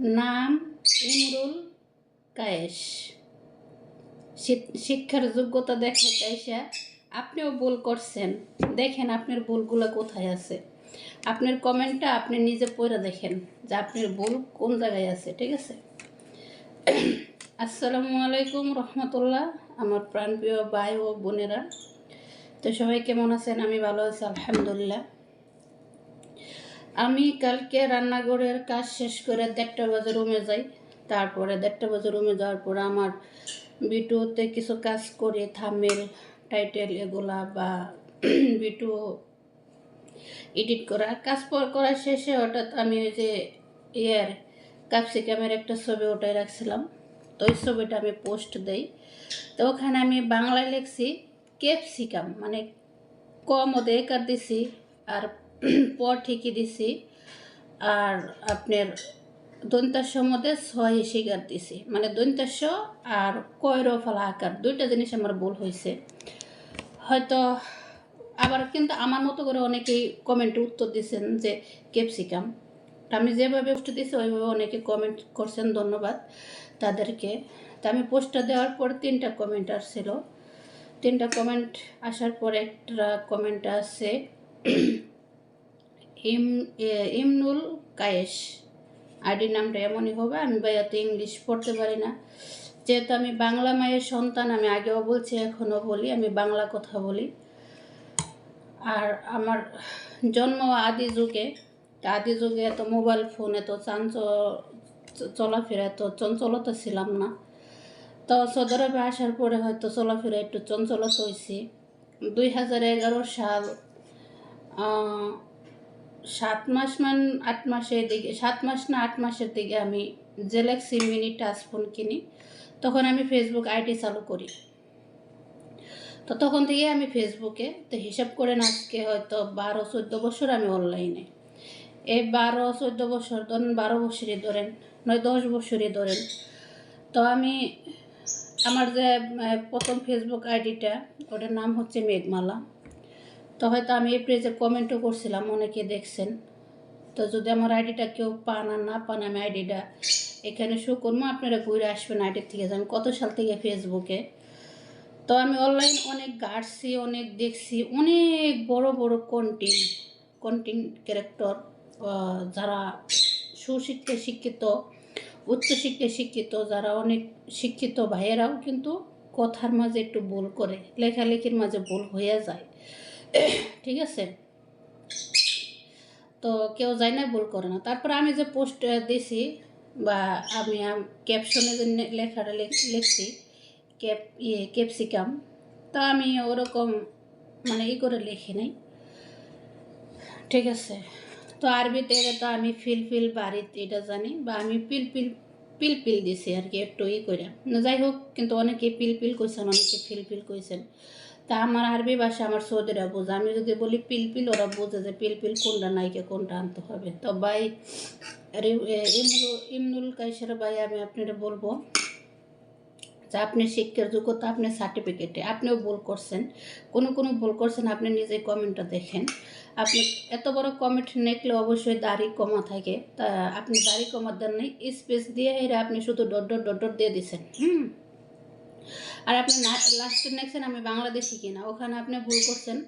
নাম ইমরুল কায়েস। শিক্ষার যোগ্যতা দেখা চাইছে আপনিও ভুল করছেন। দেখেন আপনার ভুলগুলো কোথায় আছে। আপনার কমেন্টটা আপনি নিজে পড়ে দেখেন যে আপনার ভুল কোন জায়গায় আছে, ঠিক আছে? আসসালামু আলাইকুম রহমতুল্লাহ, আমার প্রাণপ্রিয় ভাই ও বোনেরা। তো সবাই কেমন আছেন? আমি ভালো আছি, আলহামদুলিল্লাহ। আমি কালকে রান্নাঘরের কাজ শেষ করে দেড়টা বাজে রুমে যাই। তারপরে দেড়টা বাজে রুমে যাওয়ার পরে আমার ভিডিওতে কিছু কাজ করে, থামেল টাইটেল এগুলা বা ভিডিও এডিট করা। কাজ করার শেষে হঠাৎ আমি ওই যে ইয়ার ক্যাপসিকামের একটা ছবি ওটাই রাখছিলাম। তো ওই ছবিটা আমি পোস্ট দেই। তো ওখানে আমি বাংলায় লিখছি ক্যাপসিকাম মানে কম ওদের দিছি আর পর ঠিকই দিছি। আর আপনার দন্তাস্য মধ্যে ছয় শিকার দিছি। মানে দন্তাস্য আর কয়র ফলা আকার, দুইটা জিনিস আমার ভুল হয়েছে হয়তো আবার কিন্তু আমার মতো করে অনেকেই কমেন্টে উত্তর দিচ্ছেন যে ক্যাপসিকাম আমি যেভাবে পোস্ট দিছি, ওইভাবে অনেকে কমেন্ট করছেন, ধন্যবাদ তাদেরকে। তা আমি পোস্টটা দেওয়ার পর তিনটা কমেন্ট আসছিল। তিনটা কমেন্ট আসার পর একটা কমেন্ট আছে ইম ইমনুল কায়েস আইডি নামটা এমনই হবে, আমি ভাইয়াতে ইংলিশ পড়তে পারি না। যেহেতু আমি বাংলা মায়ের সন্তান, আমি আগেও বলছি, এখনও বলি, আমি বাংলা কথা বলি। আর আমার জন্ম আদি যুগে আদি যুগে এত মোবাইল ফোন, এত চাঞ্চ চলাফেরা, এত চঞ্চলতা ছিলাম না। তো সৌদি আরবে আসার পরে হয়তো চলাফেরা একটু চঞ্চলতা হয়েছি দুই হাজার এগারো সাল সাত মাস মান আট মাসের দিকে, সাত মাস না আট মাসের দিকে আমি জেলেক্সি মিনি টাচ ফোন কিনি। তখন আমি ফেসবুক আইডি চালু করি। তো তখন থেকে আমি ফেসবুকে তো হিসাব করেন আজকে হয়তো বারো, চোদ্দ বছর আমি অনলাইনে এই বারো, চোদ্দ বছর ধরেন, বারো বছরই ধরেন, নয়, দশ বছরই ধরেন। তো আমি আমার যে প্রথম ফেসবুক আইডিটা ওটার নাম হচ্ছে মেঘমালা। তো হয়তো আমি এই পেজে কমেন্টও করছিলাম, অনেকে দেখছেন। তো যদি আমার আইডিটা কেউ পান আর না পান, আমি আইডিটা এখানে শো করব। আপনারা ঘুরে আসবেন আইডির থেকে, যে আমি কত সাল থেকে ফেসবুকে তো আমি অনলাইন অনেক ঘাটছি, অনেক দেখছি, অনেক বড় বড় কন্টেন্ট কন্টেন্ট ক্যারেক্টর যারা সুশিক্ষিত, শিক্ষিত উচ্চশিক্ষায় শিক্ষিত, যারা অনেক শিক্ষিত ভাইয়েরাও কিন্তু কথার মাঝে একটু ভুল করে, লেখালেখির মাঝে ভুল হয়ে যায়। ঠিক আছে। তো কেউ যায় না, ভুল করে না। তারপর আমি যে পোস্ট দিছি বা আমি ক্যাপশনে যে লেখাটা লিখছি ক্যাপ ইয়ে ক্যাপসিকাম তা আমি ওরকম মানে ই করে লিখি নাই। ঠিক আছে। তো আরবিতে তো আমি ফিল ফিল বাড়িত এটা জানি বা আমি পিল পিল পিল পিল দিছি আর কি একটু ই করে যাই হোক, কিন্তু অনেকে পিল পিল কইছেন, অনেকে ফিল ফিল কইছেন। তা আমার আরবি ভাষা আমার সৌদিরা বোঝে। আমি যদি বলি পিল পিল, ওরা বোঝে যে পিল পিল কোনটা নাইকে, কোনটা আনতে হবে। তো ভাই ইমরুল ইমনুল কাইসার ভাই, আমি আপনারা বলব যে আপনি শিক্ষার যোগ্যতা আপনার সার্টিফিকেটে আপনিও ভুল করছেন। কোনো কোনো ভুল করছেন, আপনি নিজে কমেন্টটা দেখেন। আপনি এত বড় কমেন্ট নেকলে অবশ্যই দাড়ি কমা থাকে। তা আপনি দাড়ি কমা দেন নাই, স্পেস দিয়ে এরা আপনি শুধু ডট ডট ডট ডট দিয়ে দিছেন। হুম? আর আপনি লাস্টে নেকছেন আমি বাংলাদেশি কিনা, ওখানে আপনি ভুল করছেন।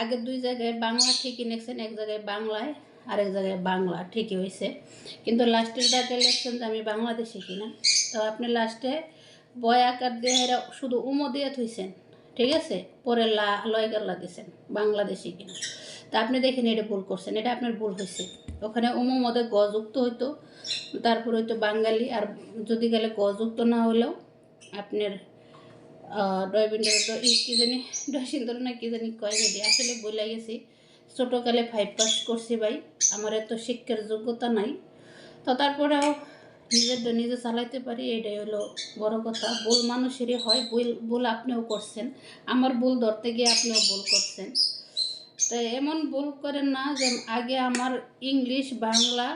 আগের দুই জায়গায় বাংলা ঠিকই নেকছেন এক জায়গায় বাংলায় আর এক জায়গায় বাংলা ঠিকই হয়েছে। কিন্তু লাস্টের দাগে লেখছেন যে আমি বাংলাদেশি কিনা, তো আপনি লাস্টে বয় আকার দিয়ে শুধু উমো দিয়ে থইছেন ঠিক আছে? পরে লা লয় গাল্লা দিয়েছেন বাংলাদেশি কিনা। তা আপনি দেখেন এটা ভুল করছেন, এটা আপনার ভুল হয়েছে। ওখানে উমো মধ্যে গ যুক্ত হইতো, তারপর হয়তো বাঙালি, আর যদি গেলে গ যুক্ত না হলেও আপনার ডয়বিন্ডার কি জানি ডয়সিন্দর না কি জানি কয় যদি আসলে বলে গেছি। ছোটোকালে ফাইভ পাস করছি ভাই আমার এত শিক্ষার যোগ্যতা নাই। তো তারপরেও নিজের নিজে চালাইতে পারি এটাই হলো বড় কথা। ভুল মানুষেরই হয় ভুল ভুল আপনিও করছেন। আমার ভুল ধরতে গিয়ে আপনিও ভুল করছেন। তো এমন ভুল করেন না যে আগে আমার ইংলিশ বাংলা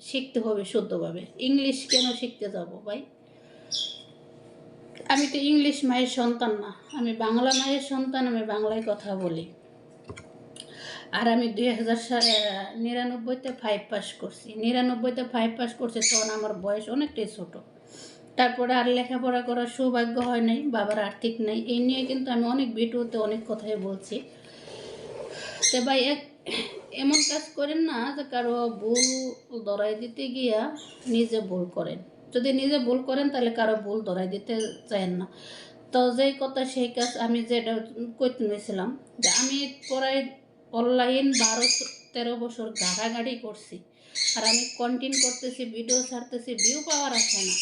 শিখতে হবে শুদ্ধভাবে। ইংলিশ কেন শিখতে যাব ভাই? আমি তো ইংলিশ মায়ের সন্তান না। আমি বাংলা মায়ের সন্তান, আমি বাংলায় কথা বলি। আর আমি দুই হাজার নিরানব্বইতে ফাইভ পাস করছি। নিরানব্বইতে ফাইভ পাস করছি, তখন আমার বয়স অনেকটাই ছোট। তারপরে আর লেখাপড়া করার সৌভাগ্য হয় নাই, বাবার আর্থিক নেই। এই নিয়ে কিন্তু আমি অনেক ভিডিওতে অনেক কথাই বলছি। তো ভাই, এক এমন কাজ করেন না যে কারও ভুল ধরাই দিতে গিয়া নিজে ভুল করেন। যদি নিজে ভুল করেন, তাহলে কারও ভুল ধরাই দিতে চান না। তো যেই কথা সেই কাজ আমি যেটা কইতে নিয়েছিলাম যে আমি পড়াই অনলাইন বারো তেরো বছর গাড়াগাড়ি করছি। আর আমি কন্টিনিউ করতেছি ভিডিও ছাড়তেছি ভিউ পাওয়ার আছে না।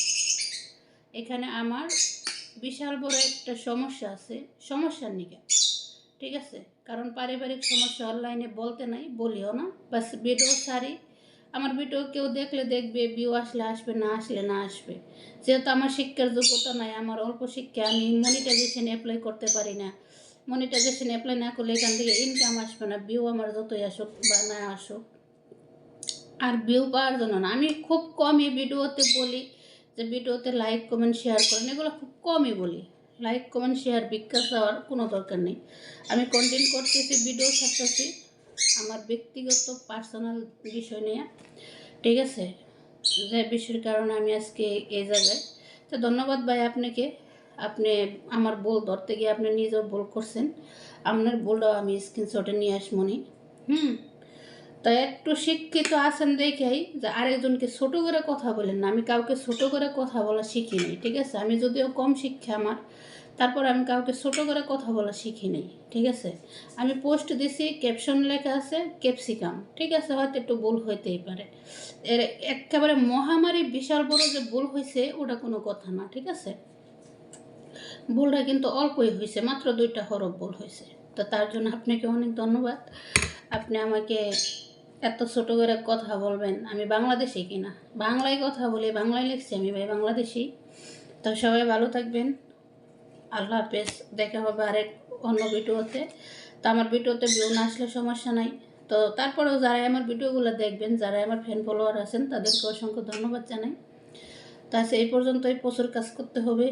এখানে আমার বিশাল বড় একটা সমস্যা আছে, সমস্যার নিকে। ঠিক আছে? কারণ পারিবারিক সমস্যা অনলাইনে বলতে নাই, বলিও না। বাস ভিডিও সারি আমার ভিডিও কেউ দেখলে দেখবে ভিউ আসলে আসবে, না আসলে না আসবে। যেহেতু আমার শিক্ষার যোগ্যতা নাই, আমার অল্প শিক্ষা আমি মনিটাইজেশন অ্যাপ্লাই করতে পারি না। মনিটাইজেশন অ্যাপ্লাই না করলে এখান থেকে ইনকাম আসবে না ভিউ আমার যতই আসুক বা না আসুক। আর ভিউ পাওয়ার জন্য না, আমি খুব কমই ভিডিওতে বলি যে ভিডিওতে লাইক কমেন্ট শেয়ার করেন। এগুলো খুব কমই বলি। লাইক কমেন্ট শেয়ার বিকাশ দেওয়ার কোনো দরকার নেই। আমি কন্টেন্ট করতেছি ভিডিও ছাড়তেছি। আমার ব্যক্তিগত পার্সোনাল বিষয় নিয়ে, ঠিক আছে? যে বিষয়ের কারণে আমি আজকে এই জায়গায়। তো ধন্যবাদ ভাই আপনাকে। আপনি আমার ভুল ধরতে গিয়ে আপনি নিজেও ভুল করছেন। আপনার ভুলটাও আমি স্ক্রিনশটে নিয়ে আসমনি হুম? তা একটু শিক্ষিত আছেন দেখেই যে আরেকজনকে ছোট করে কথা বলেন না। আমি কাউকে ছোট করে কথা বলা শিখিনি ঠিক আছে? আমি যদিও কম শিক্ষা আমার তারপর আমি কাউকে ছোট করে কথা বলা শিখি নাই, ঠিক আছে? আমি পোস্ট দিছি ক্যাপশন লেখা আছে ক্যাপসিকাম ঠিক আছে? হয়তো একটু ভুল হইতেই পারে। এর একেবারে মহামারী বিশাল বড় যে ভুল হয়েছে ওটা কোনো কথা না, ঠিক আছে? ভুলটা কিন্তু অল্পই হয়েছে মাত্র দুইটা হরফ ভুল হয়েছে তো তার জন্য আপনাকে অনেক ধন্যবাদ। আপনি আমাকে এত ছোট করে কথা বলবেন, আমি বাংলাদেশি কিনা? বাংলায় কথা বলি, বাংলায় লিখছি আমি ভাই, বাংলাদেশি। তো সবাই ভালো থাকবেন। আল্লাহ হাফেজ, দেখা হবে আরেক অন্য ভিডিওতে। তো আমার ভিডিওতে ভিউ না আসলে সমস্যা নাই। তো তারপরেও যারাই আমার ভিডিওগুলো দেখবেন যারা আমার ফ্যান ফলোয়ার আছেন, তাদেরকে অসংখ্য ধন্যবাদ জানাই। তা এই পর্যন্তই, প্রচুর কাজ করতে হবে।